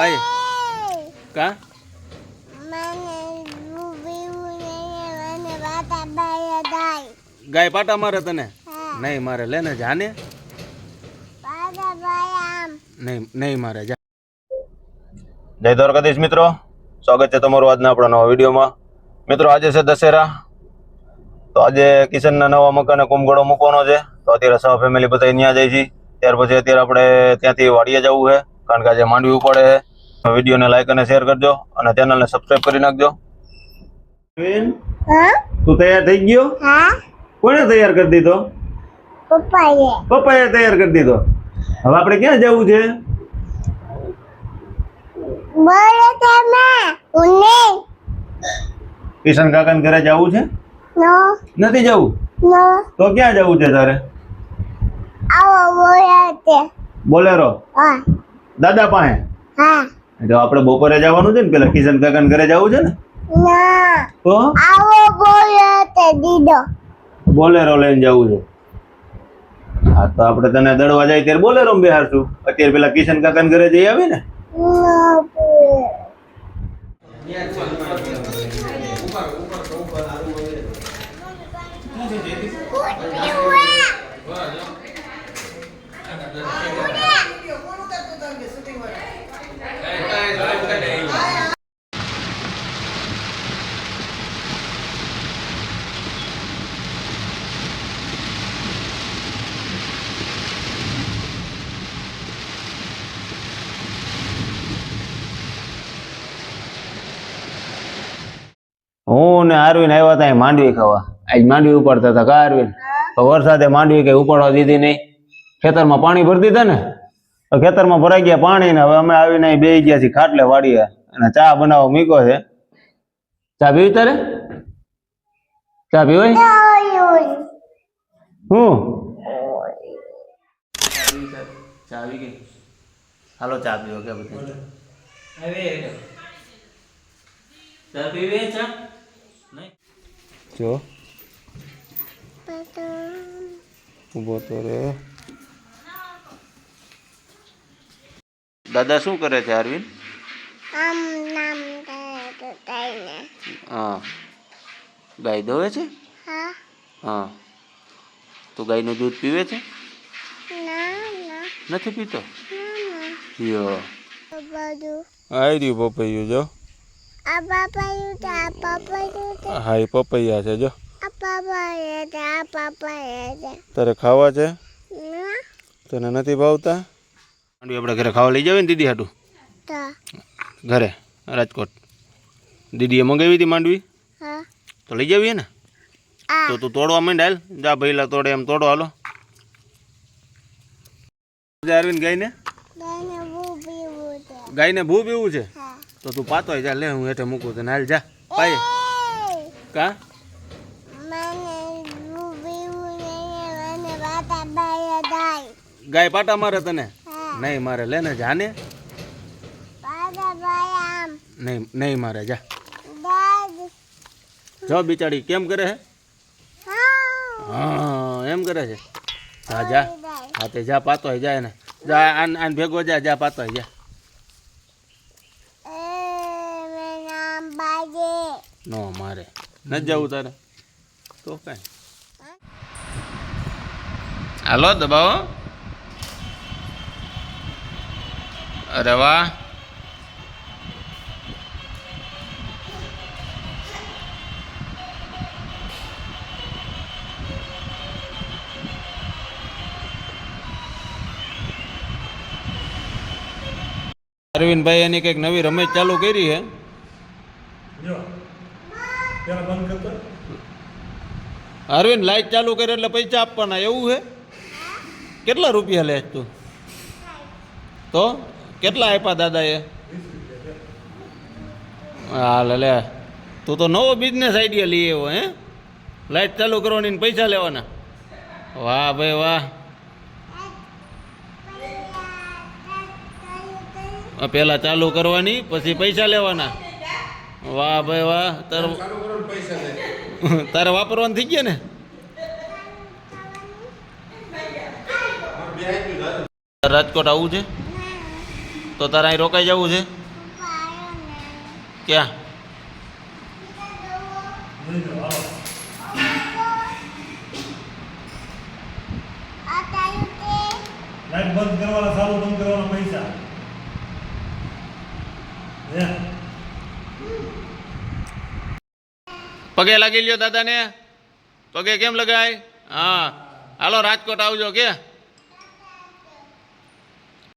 પાય કા? ગાય પાટા મારે તને? નહીં મારે. લે ને જાને નહીં નહીં મારે જા. જય દ્વારકાધીશ મિત્રો. સ્વાગત છે તમારું આજના આપણા નવા વિડીયોમાં. મિત્રો આજે છે દશેરા. તો આજે કિશનના નવા મકાને કુંભગળો મૂકવાનો છે. તો અત્યારે સહ ફેમિલી બધા ત્યાં જાય છે. ત્યાર પછી અત્યારે આપણે ત્યાંથી વાડીએ જવું છે. કારણ કે આજે માંડવી ઉપાડે છે. વિડીયોને લાઈક અને શેર કરજો અને ચેનલને સબસ્ક્રાઇબ કરી નાખજો. તું તૈયાર થઈ ગયો? કોને તૈયાર કરી દીધો? પપ્પાએ. તૈયાર કરી દીધો. હવે આપણે ક્યાં જવું છે? કિશન કાકાને ઘરે જવું છે? નથી જવું? તો ક્યાં જવું છે તારે? બોલેરો. હા. દાદા પાસે? એટલે આપણે બપોરે જવાનું છે ને? પેલા કિશન કાકા ઘરે જવું છે ને? તો બોલેરો લઈને જવું છે. હા તો આપણે તને દડવા જાય ત્યારે બોલેરો બેહારશું અત્યારે પેલા કિશન કાકા ઘરે જઈ આવી ને? હું ને આરવીન આવ્યા હતા માંડવી ખાવા. આજ માંડવી ઉપાડતા હતા કા આરવીન તો વરસાદે માંડવી કઈ ઉપાડવા દીધી નહીં. ખેતરમાં પાણી ભરી દીધા ને? તો ખેતરમાં ભરાઈ ગયા પાણી ને હવે અમે આવીને બેસી ગયા છીએ ખાટલે વાળીએ અને ચા બનાવો મીકો છે. ચા પીવી તારે? ચા પીવાય? હું? ચા હાલો ચા પીવો કે ચા પીવે ચા? જો. ઊભો તો રે. દાદા શું કરે છે અરવિંદ? હા. ગાય દોવે છે? હા. તો ગાયનું દૂધ પીવે છે? નથી પીતો? યો. આઈ રહ્યું પપૈયું જો હા એ પપૈયા છે જો. તારે ખાવા છે? તને નથી ભાવતા? માંડવી આપણે ઘરે ખાવા લઈ જાવે ને દીદી હાટું? ઘરે રાજકોટ. દીદીએ મંગાવી હતી માંડવી? તો લઈ જાવીએ ને? તો તું તોડવા માંડ હાલ. જા ભઈલા તોડે એમ તોડો હાલો. અરવિંદ ગાયને ગાયને ભૂ પીવું છે? તો તું પાતો જા લે હું હેઠે મૂકું તને. હાલ જા. પાય. કા? ગાય પાટા મારે તને? નહીં મારે. લે ને જાને નહીં નહીં મારે જા. જો બિચારી કેમ કરે છે હા એમ કરે છે. હા જા. હા તે જા પાતો જાય ને જા આન આન ભેગો જા જા પાતો જા. નો મારે. ન જવું તારે? તો કાંઈ. હાલો દબાવો. અરે વાહ. અરવિંદભાઈ એની કંઈક નવી રમત ચાલુ કરી છે અરવિંદ, લાઈટ ચાલુ કરે એટલે પૈસા આપવાના, એવું છે કેટલા રૂપિયા લે તું? તો કેટલા આપ્યા દાદાએ? હાલ લે તું તો નવો બિઝનેસ આઈડિયા લઈ આવ્યો, હે? લાઈટ ચાલુ કરવાની ને પૈસા લેવાના? વાહ, ભાઈ, વાહ. પહેલાં ચાલુ કરવાની, પછી પૈસા લેવાના? વાહ ભાઈ વાહ તાર તારે વાપરવાનું થઈ ગયા ને? રાજકોટ આવું છે? તો તારે અહીં રોકાઈ જવું છે? ક્યાં? લાઈટ બંધ કરવાના સારું બંધ કરવાના પૈસા હે પગે લાગી લ્યો દાદાને? પગે કેમ લગાય? હા. હાલો રાજકોટ આવજો કે?